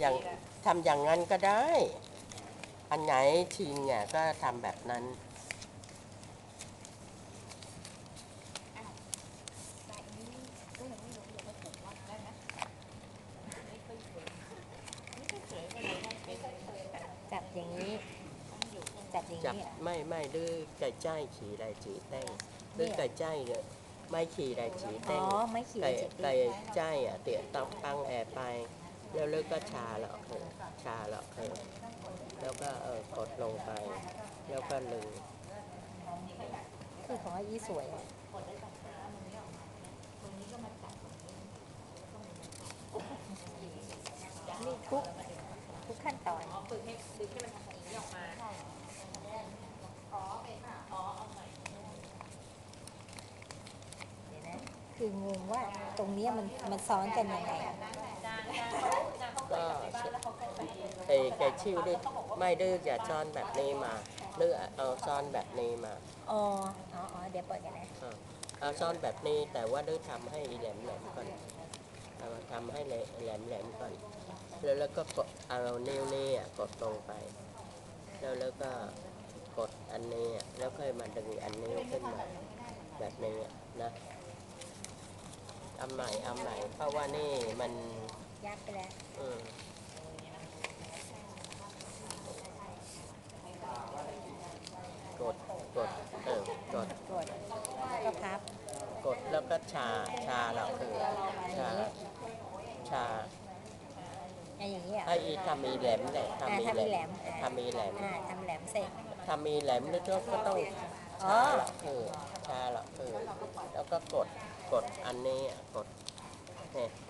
อย่างทำอย่างนั้นก็ได้ อันไหนชิงอะก็ทำแบบนั้น จับอย่างนี้ จับอย่างจับนี้ไม่ไม่ดื้อไก่ใจฉี่ไรจีแต้งดื้อไก่ใจเนี่ยไม่ขี่ไรจีอ๋แต้องไม่ขีดไก่จิตไก่ใจอะเตี่ยต้องตั้งแอร์ไป แล้วเลิกก็ชาล้วเออชาล้วเออแล้วก็เออกดลงไป แล้วก็ลึงคือของอีสวยอะนี่ทุกทุกขั้นตอนเดี๋ยวนะคืองงว่าตรงนี้มันมันซ้อนกันยังไง ก็ไอ้ไก่ชิวดื้ไม่ดื้ออย่าซ้อนแบบนี้มาดื้อเอาซ้อนแบบนี้มาอ๋ออ๋อเดี๋ยวเปิดกันนะเอาซ่อนแบบนี้แต่ว่าด้วยทำให้แหลมแหลมก่อนเอาทำให้แหลมแหลมแหลมๆก่อนแล้วแล้วก็กดเอานิ้วนี่อะกดลงไป แล้วแล้วก็กดอันนี้อะแล้วค่อยมาดึงอันนี้ขึ้นมาแบบนี้อะนะเอาใหม่เอาใหม่เพราะว่านี่มัน ยัดไปแล้วอืมกดกดเออกดกดแล้วก็พับกดแล้วก็ชาชาเราคือชาชาอะอย่างนี้อะไอ้อีทำมีแหลมแหละอ่าทำมีทำมีแหแหลลมมอ่าทำมีแหลมอ่าทำแหลมเสร็จทำมีแหลมแล้วก็ต้องอ๋อชาเราคือชาเราคือแล้วก็กดกดอันนี้อะกดเนี่ยเนี่ยกด